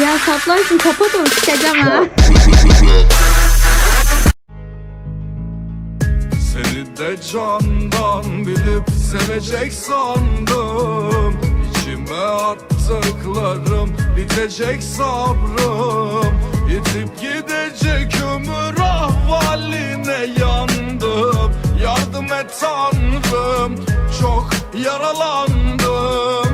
Ya saplarsın kapat onu sikeceğim ha. Seni de candan bilip sevecek sandım. İçime attıklarım bitecek sabrım. Yitip gidecek ömür ahvaline yandım. Yardım et tanrım çok yaralandım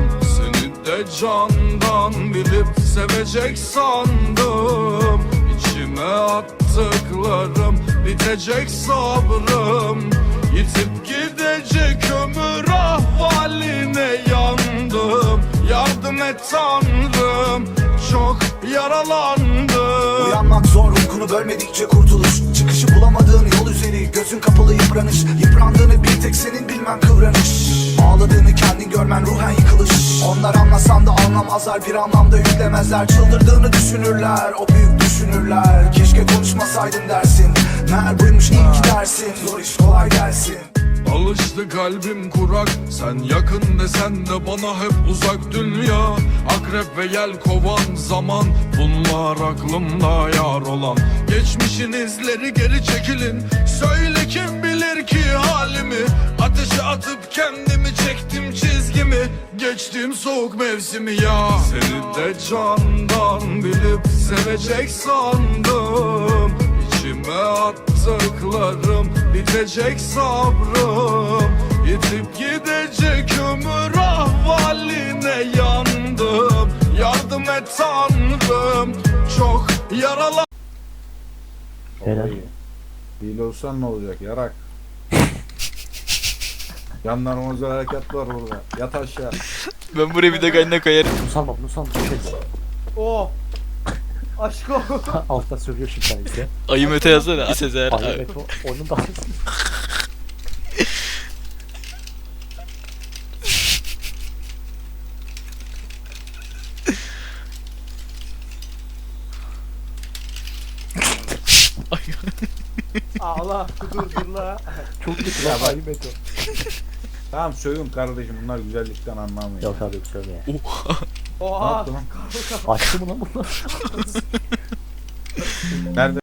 Candan bilip sevecek sandım. İçime attıklarım bitecek sabrım. Yitip gidecek ömür ahvaline yandım. Yardım et tanrım çok yaralandım. Uyanmak zor uykunu bölmedikçe kurtuluş. Çıkışı bulamadığın yol üzeri Gözün kapalı yıpranış. Yıprandığını bir tek senin bilmen kıvranış. Ağladığını kendin görmen ruhen yıkılış Onlar anlasan da anlamazlar Bir anlamda yüklemezler. Çıldırdığını düşünürler O büyük düşünürler. Keşke konuşmasaydım dersin. Meğer buymuş ki dersin. Zor iş kolay gelsin. Alıştı kalbim kurak. Sen yakın desen de bana hep uzak dünya. Akrep ve yel kovan zaman. Bunlar aklımda yar olan. Geçmişin izleri geri çekilin. Söyle kim Geçtim soğuk mevsimi ya. Seni de candan bilip sevecek sandım. İçime attıklarım bitecek sabrım. Yitip gidecek ömür ahvaline yandım. Yardım et tanrım çok yaralı Helal. Hile olsan ne olacak yarak. Yanlarına özel hareket var burada. Yat aşağı. Ben buraya bir de kaynak koyarım. Bunu salma bunu salma. Oh. Aşko. Altta söylüyor şimdi tanesi. Ayı Mete yazsana. Sezer. Ay evet o onun da Ağla. Dur dur la. çok kötü Ya lan bak. Tamam söylüyorum kardeşim bunlar güzellikten anlamıyor. Yok abi söyle ya. Ne Oha. yaptı lan? Açtı mı lan bunlar? Nerede?